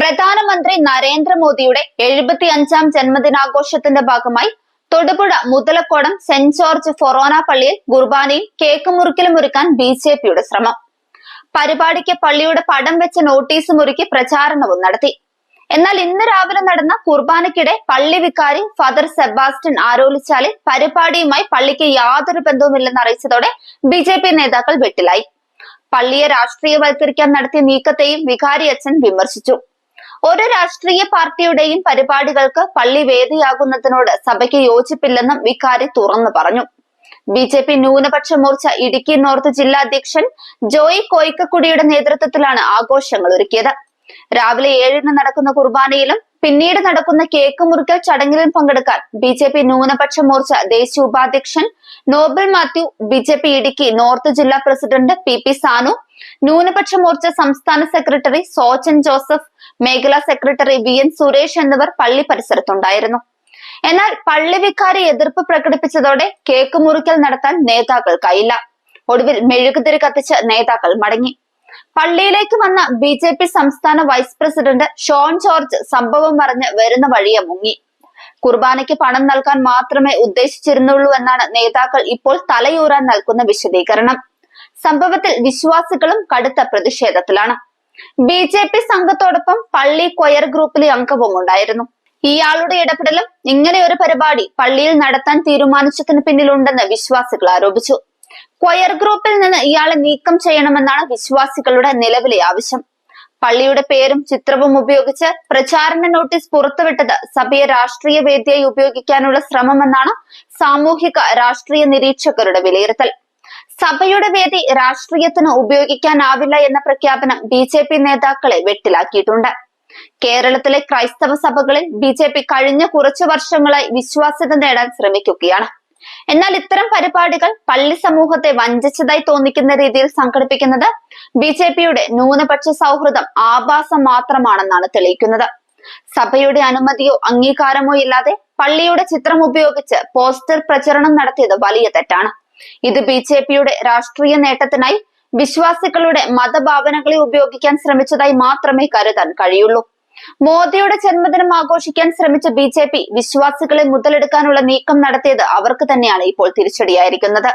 പ്രധാനമന്ത്രി നരേന്ദ്രമോദിയുടെ എഴുപത്തി അഞ്ചാം ജന്മദിനാഘോഷത്തിന്റെ ഭാഗമായി Thodupuzha Muthalakodam saint George forane പള്ളിയിൽ കുർബാനയും കേക്ക് മുറിക്കലും ഒരുക്കാൻ ബി ജെ പിയുടെ ശ്രമം. പരിപാടിക്ക് പള്ളിയുടെ പടം വെച്ച നോട്ടീസ് മുറുക്കി പ്രചാരണവും നടത്തി. എന്നാൽ ഇന്ന് രാവിലെ നടന്ന കുർബാനയ്ക്കിടെ പള്ളി വികാരി ഫാദർ സെബാസ്റ്റ്യൻ ആരോലിച്ചാലിൽ പരിപാടിയുമായി പള്ളിക്ക് യാതൊരു ബന്ധവുമില്ലെന്ന് അറിയിച്ചതോടെ ബി നേതാക്കൾ വെട്ടിലായി. പള്ളിയെ രാഷ്ട്രീയവൽക്കരിക്കാൻ നടത്തിയ നീക്കത്തെയും വികാരി അച്ഛൻ വിമർശിച്ചു. ഒരു രാഷ്ട്രീയ പാർട്ടിയുടെയും പരിപാടികൾക്ക് പള്ളി വേദിയാകുന്നതിനോട് സഭയ്ക്ക് യോജിപ്പില്ലെന്നും വികാരി തുറന്നു പറഞ്ഞു. ബി ജെ പി ന്യൂനപക്ഷ മോർച്ച ഇടുക്കി നോർത്ത് ജില്ലാ അധ്യക്ഷൻ ജോയി കോയിക്കക്കുടിയുടെ നേതൃത്വത്തിലാണ് ആഘോഷങ്ങൾ ഒരുക്കിയത്. രാവിലെ ഏഴിന് നടക്കുന്ന കുർബാനയിലും പിന്നീട് നടക്കുന്ന കേക്ക് മുറിക്കൽ ചടങ്ങിലും പങ്കെടുക്കാൻ ബി ജെ പി ന്യൂനപക്ഷ മോർച്ച ദേശീയ ഉപാധ്യക്ഷൻ Noble Mathew B J P Idukki north ജില്ലാ പ്രസിഡന്റ് പി പി സാനു ന്യൂനപക്ഷ മോർച്ച സംസ്ഥാന സെക്രട്ടറി സോചൻ ജോസഫ് മേഖലാ സെക്രട്ടറി വി എൻ സുരേഷ് എന്നിവർ പള്ളി പരിസരത്തുണ്ടായിരുന്നു. എന്നാൽ പള്ളി വിക്കാരി എതിർപ്പ് പ്രകടിപ്പിച്ചതോടെ കേക്ക് മുറിക്കൽ നടത്താൻ നേതാക്കൾക്കായില്ല ഒടുവിൽ മെഴുകുതിരി കത്തിച്ച് നേതാക്കൾ മടങ്ങി. പള്ളിയിലേക്ക് വന്ന ബി ജെ പി സംസ്ഥാന വൈസ് പ്രസിഡന്റ് ഷോൺ ജോർജ് സംഭവം പറഞ്ഞ് വരുന്ന വഴിയെ മുങ്ങി. കുർബാനയ്ക്ക് പണം നൽകാൻ മാത്രമേ ഉദ്ദേശിച്ചിരുന്നുള്ളൂ എന്നാണ് നേതാക്കൾ ഇപ്പോൾ തലയൂരാൻ നൽകുന്ന വിശദീകരണം. സംഭവത്തിൽ വിശ്വാസികളും കടുത്ത പ്രതിഷേധത്തിലാണ്. ബി ജെ പി സംഘത്തോടൊപ്പം പള്ളി കൊയർ ഗ്രൂപ്പിലെ അംഗവും ഉണ്ടായിരുന്നു. ഇയാളുടെ ഇടപെടലും ഇങ്ങനെ ഒരു പരിപാടി പള്ളിയിൽ നടത്താൻ തീരുമാനിച്ചതിന് പിന്നിലുണ്ടെന്ന് വിശ്വാസികൾ ആരോപിച്ചു. കൊയർ ഗ്രൂപ്പിൽ നിന്ന് ഇയാളെ നീക്കം ചെയ്യണമെന്നാണ് വിശ്വാസികളുടെ നിലവിലെ ആവശ്യം. പള്ളിയുടെ പേരും ചിത്രവും ഉപയോഗിച്ച് പ്രചാരണ നോട്ടീസ് പുറത്തുവിട്ടത് സഭയെ രാഷ്ട്രീയ വേദിയായി ഉപയോഗിക്കാനുള്ള ശ്രമമെന്നാണ് സാമൂഹിക രാഷ്ട്രീയ നിരീക്ഷകരുടെ വിലയിരുത്തൽ. സഭയുടെ വേദി രാഷ്ട്രീയത്തിന് ഉപയോഗിക്കാനാവില്ല എന്ന പ്രഖ്യാപനം ബി ജെ പി നേതാക്കളെ വെട്ടിലാക്കിയിട്ടുണ്ട്. കേരളത്തിലെ ക്രൈസ്തവ സഭകളിൽ ബി ജെ പി കഴിഞ്ഞ കുറച്ചു വർഷങ്ങളായി വിശ്വാസ്യത നേടാൻ ശ്രമിക്കുകയാണ്. എന്നാൽ ഇത്തരം പരിപാടികൾ പള്ളി സമൂഹത്തെ വഞ്ചിച്ചതായി തോന്നിക്കുന്ന രീതിയിൽ സംഘടിപ്പിക്കുന്നത് ബി ജെ പിയുടെ ന്യൂനപക്ഷ സൗഹൃദം ആഭാസം മാത്രമാണെന്നാണ് തെളിയിക്കുന്നത്. സഭയുടെ അനുമതിയോ അംഗീകാരമോ ഇല്ലാതെ പള്ളിയുടെ ചിത്രം ഉപയോഗിച്ച് പോസ്റ്റർ പ്രചരണം നടത്തിയത് വലിയ തെറ്റാണ്. ഇത് ബി ജെ പിയുടെ രാഷ്ട്രീയ നേട്ടത്തിനായി വിശ്വാസികളുടെ മതഭാവനകളെ ഉപയോഗിക്കാൻ ശ്രമിച്ചതായി മാത്രമേ കരുതാൻ കഴിയുള്ളൂ. മോദിയുടെ ജന്മദിനം ആഘോഷിക്കാൻ ശ്രമിച്ച ബി ജെ പി വിശ്വാസികളെ മുതലെടുക്കാനുള്ള നീക്കം നടത്തിയത് അവർക്ക് തന്നെയാണ് ഇപ്പോൾ തിരിച്ചടിയായിരിക്കുന്നത്.